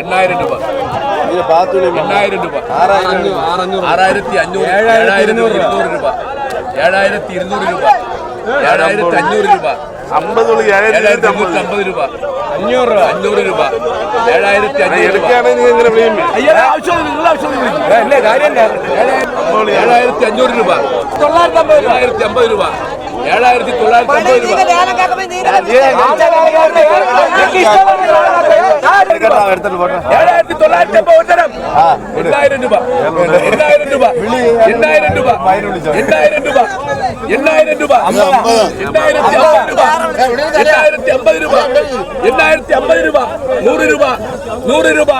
എണ്ണായിരം രൂപ എണ്ണായിരം രൂപ ആറായിരം ആറായിരത്തി അഞ്ഞൂറ് ഏഴായിരത്തി ഇരുന്നൂറ് രൂപ ഏഴായിരത്തി ഇരുന്നൂറ് രൂപ ഏഴായിരത്തി അഞ്ഞൂറ് രൂപ അമ്പത് ഏഴായിരത്തി അമ്പത് അമ്പത് രൂപ അഞ്ഞൂറ് രൂപ അഞ്ഞൂറ് രൂപ ഏഴായിരത്തി ഏഴായിരത്തി അഞ്ഞൂറ് രൂപ തൊള്ളായിരത്തി അമ്പത് രൂപ ഏഴായിരത്തി തൊള്ളായിരത്തി അമ്പത് രൂപ എടുത്തിട്ട് പോട്ടെ. ഏഴായിരത്തി തൊള്ളായിരത്തി ഒന്നരം എണ്ണായിരം രൂപ. എണ്ണായിരം രൂപ. എണ്ണായിരം രൂപ. എണ്ണായിരം രൂപ. എണ്ണായിരം രൂപ. എണ്ണായിരത്തി അമ്പത് രൂപ. എണ്ണായിരത്തി അമ്പത് രൂപ. എണ്ണായിരത്തി അമ്പത് രൂപ. നൂറ് രൂപ. നൂറ് രൂപ.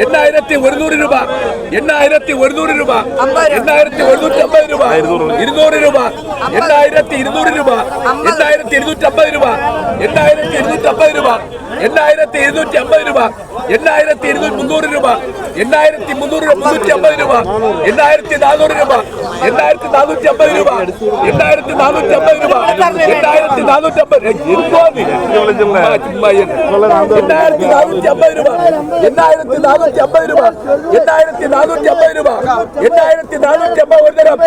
എണ്ണായിരത്തി ഒരുന്നൂറ് രൂപ. എണ്ണായിരത്തി ഒരുന്നൂറ് രൂപ. എണ്ണായിരത്തി ഒരുന്നൂറ്റി അമ്പത് രൂപ. ഇരുന്നൂറ് രൂപ. എണ്ണായിരത്തി ഇരുന്നൂറ് രൂപ. എണ്ണായിരത്തി ഇരുന്നൂറ്റി അമ്പത് രൂപ. എണ്ണായിരത്തി ഇരുന്നൂറ്റി അമ്പത് രൂപ. എണ്ണായിരത്തി ഇരുന്നൂറ്റി അമ്പത് രൂപ. എണ്ണായിരത്തി ഇരുന്നൂറ്റി മുന്നൂറ് രൂപ എണ്ണായിരത്തി മുന്നൂറ് രൂപ മുന്നൂറ്റി അമ്പത് രൂപ എണ്ണായിരത്തി നാനൂറ് രൂപ എണ്ണായിരത്തി നാനൂറ്റി അമ്പത് രൂപ. എണ്ണായിരത്തി നാനൂറ്റി അമ്പത് രൂപ എണ്ണായിരത്തി നാനൂറ്റി അമ്പത് എണ്ണായിരത്തി നാനൂറ്റി അമ്പത് രൂപ എണ്ണായിരത്തി നാനൂറ്റി അമ്പത് രൂപ എണ്ണായിരത്തി നാനൂറ്റി അമ്പത് രൂപ എണ്ണായിരത്തി നാനൂറ്റി അമ്പത് ഒരു തരം.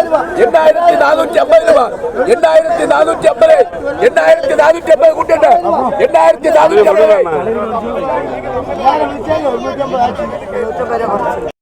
എണ്ണായിരത്തി നാനൂറ്റി അമ്പത് രൂപ എണ്ണായിരത്തി നാനൂറ്റി അമ്പത് എണ്ണായിരത്തി നാനൂറ്റി അമ്പത് കൂട്ടിട്ട് എണ്ണായിരത്തി നാനൂറ്റി അമ്പത് no te